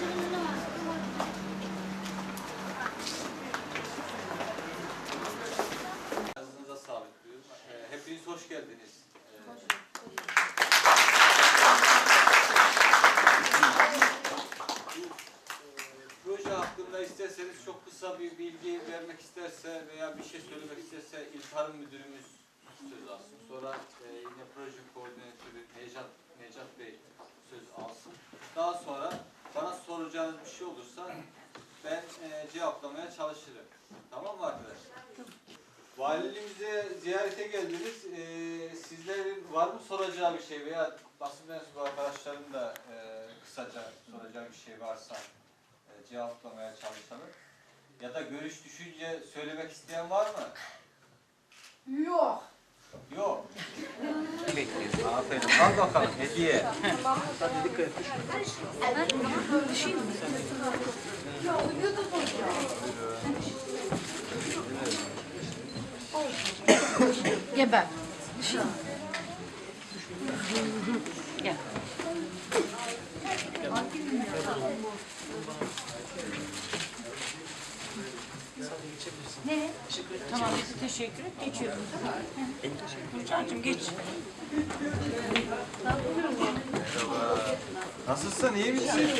Ee, hepiniz hoş geldiniz. Ee, proje hakkında isterseniz çok kısa bir bilgi vermek isterse veya bir şey söylemek isterse İl Müdürümüz söz alsın. Sonra e, yine proje ben e, cevaplamaya çalışırım. Tamam mı arkadaşlar? Valiliğimize ziyarete geldiniz. Ee, sizlerin var mı soracağı bir şey veya basın mensubu arkadaşların da e, kısaca soracağı bir şey varsa e, cevaplamaya çalışalım. Ya da görüş, düşünce söylemek isteyen var mı? Yok. Yok. Aferin. Al bakalım hediye. Geber. Gel. Ne? Tamam biz teşekkür et. Geçiyorum. Nurcan'cığım geç. Nasılsın? iyi misin?